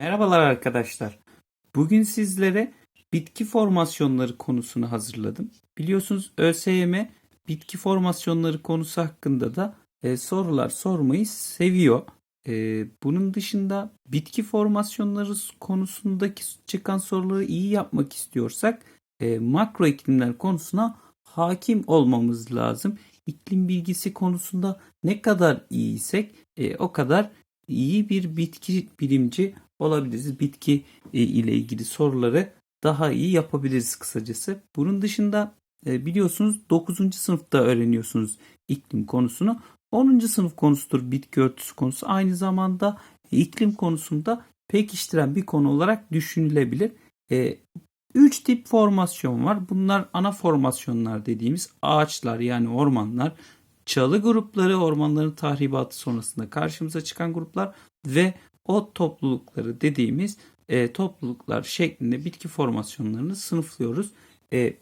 Merhabalar arkadaşlar. Bugün sizlere bitki formasyonları konusunu hazırladım. Biliyorsunuz ÖSYM bitki formasyonları konusu hakkında da e, sorular sormayı seviyor. E, bunun dışında bitki formasyonları konusundaki çıkan soruları iyi yapmak istiyorsak e, makro iklimler konusuna hakim olmamız lazım. İklim bilgisi konusunda ne kadar iyiysek e, o kadar iyi bir bitki bilimci olabiliriz. Bitki e, ile ilgili soruları daha iyi yapabiliriz kısacası. Bunun dışında e, biliyorsunuz 9. sınıfta öğreniyorsunuz iklim konusunu. 10. sınıf konusudur bitki örtüsü konusu. Aynı zamanda iklim konusunda pekiştiren bir konu olarak düşünülebilir. 3 tip formasyon var. Bunlar ana formasyonlar dediğimiz ağaçlar yani ormanlar, çalı grupları ormanların tahribatı sonrasında karşımıza çıkan gruplar ve ot toplulukları dediğimiz e, topluluklar şeklinde bitki formasyonlarını sınıflıyoruz. E,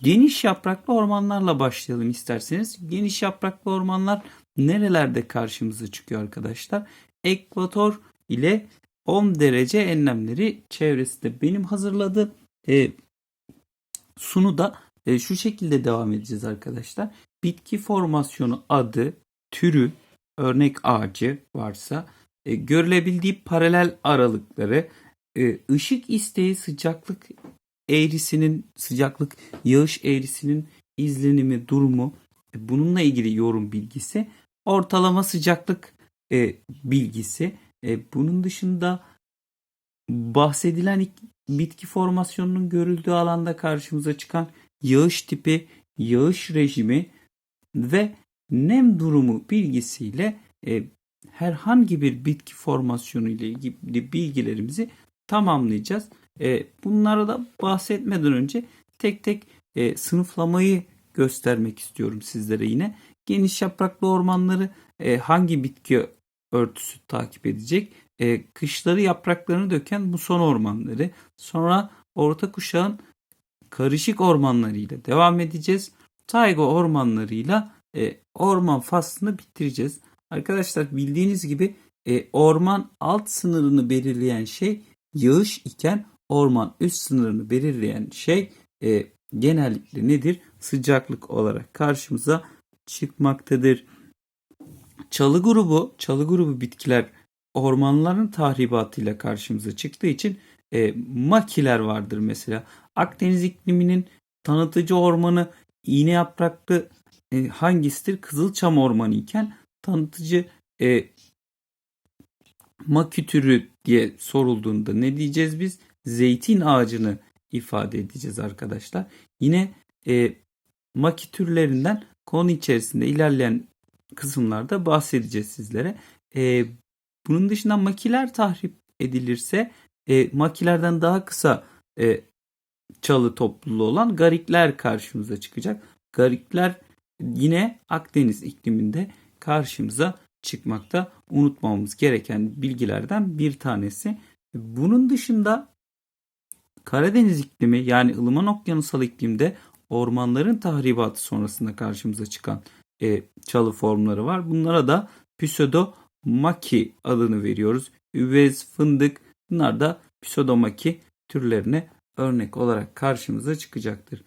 geniş yapraklı ormanlarla başlayalım isterseniz. Geniş yapraklı ormanlar nerelerde karşımıza çıkıyor arkadaşlar? Ekvator ile 10 derece enlemleri çevresinde benim hazırladığım e, sunu da e, şu şekilde devam edeceğiz arkadaşlar. Bitki formasyonu adı, türü, örnek ağacı varsa e, görülebildiği paralel aralıkları, e, ışık isteği sıcaklık eğrisinin sıcaklık yağış eğrisinin izlenimi durumu e, bununla ilgili yorum bilgisi ortalama sıcaklık bilgisi. Bunun dışında bahsedilen bitki formasyonunun görüldüğü alanda karşımıza çıkan yağış tipi yağış rejimi ve nem durumu bilgisiyle herhangi bir bitki formasyonu ile ilgili bilgilerimizi tamamlayacağız. E, bunlara da bahsetmeden önce tek tek e, sınıflamayı göstermek istiyorum sizlere yine. Geniş yapraklı ormanları e, hangi bitki örtüsü takip edecek? E, kışları yapraklarını döken muson ormanları. Sonra orta kuşağın karışık ormanlarıyla devam edeceğiz. Tayga ormanlarıyla e, orman faslını bitireceğiz. Arkadaşlar bildiğiniz gibi e, orman alt sınırını belirleyen şey yağış iken orman üst sınırını belirleyen şey e, genellikle nedir? Sıcaklık olarak karşımıza çıkmaktadır. Çalı grubu, çalı grubu bitkiler ormanların tahribatıyla karşımıza çıktığı için e, makiler vardır mesela. Akdeniz ikliminin tanıtıcı ormanı iğne yapraklı e, hangisidir? Kızılçam ormanı iken tanıtıcı e, maki diye sorulduğunda ne diyeceğiz biz? Zeytin ağacını ifade edeceğiz arkadaşlar. Yine e, maki konu içerisinde ilerleyen kısımlarda bahsedeceğiz sizlere. E, bunun dışında makiler tahrip edilirse e, makilerden daha kısa e, çalı topluluğu olan garikler karşımıza çıkacak. Garikler yine Akdeniz ikliminde karşımıza çıkmakta unutmamamız gereken bilgilerden bir tanesi. Bunun dışında Karadeniz iklimi yani ılıman okyanusal iklimde ormanların tahribatı sonrasında karşımıza çıkan e, çalı formları var. Bunlara da Pseudomaki adını veriyoruz. Üvez, fındık bunlar da Pseudomaki türlerine örnek olarak karşımıza çıkacaktır.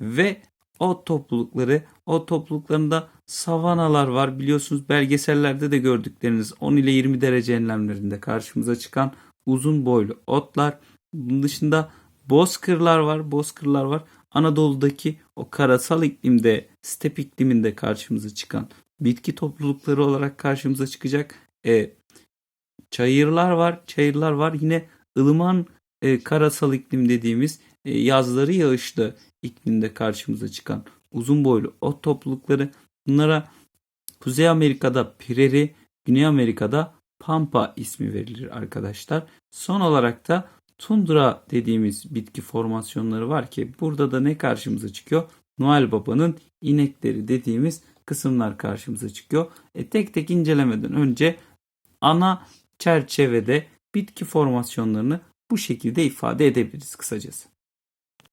Ve o toplulukları, o topluluklarında savanalar var. Biliyorsunuz belgesellerde de gördükleriniz 10 ile 20 derece enlemlerinde karşımıza çıkan uzun boylu otlar. Bunun dışında bozkırlar var, bozkırlar var. Anadolu'daki o karasal iklimde, step ikliminde karşımıza çıkan bitki toplulukları olarak karşımıza çıkacak. E, çayırlar var, çayırlar var. Yine ılıman e, karasal iklim dediğimiz e, yazları yağışlı iklimde karşımıza çıkan uzun boylu ot toplulukları. Bunlara Kuzey Amerika'da pireri, Güney Amerika'da pampa ismi verilir arkadaşlar. Son olarak da tundra dediğimiz bitki formasyonları var ki burada da ne karşımıza çıkıyor? Noel Baba'nın inekleri dediğimiz kısımlar karşımıza çıkıyor. E, tek tek incelemeden önce ana çerçevede bitki formasyonlarını bu şekilde ifade edebiliriz kısacası.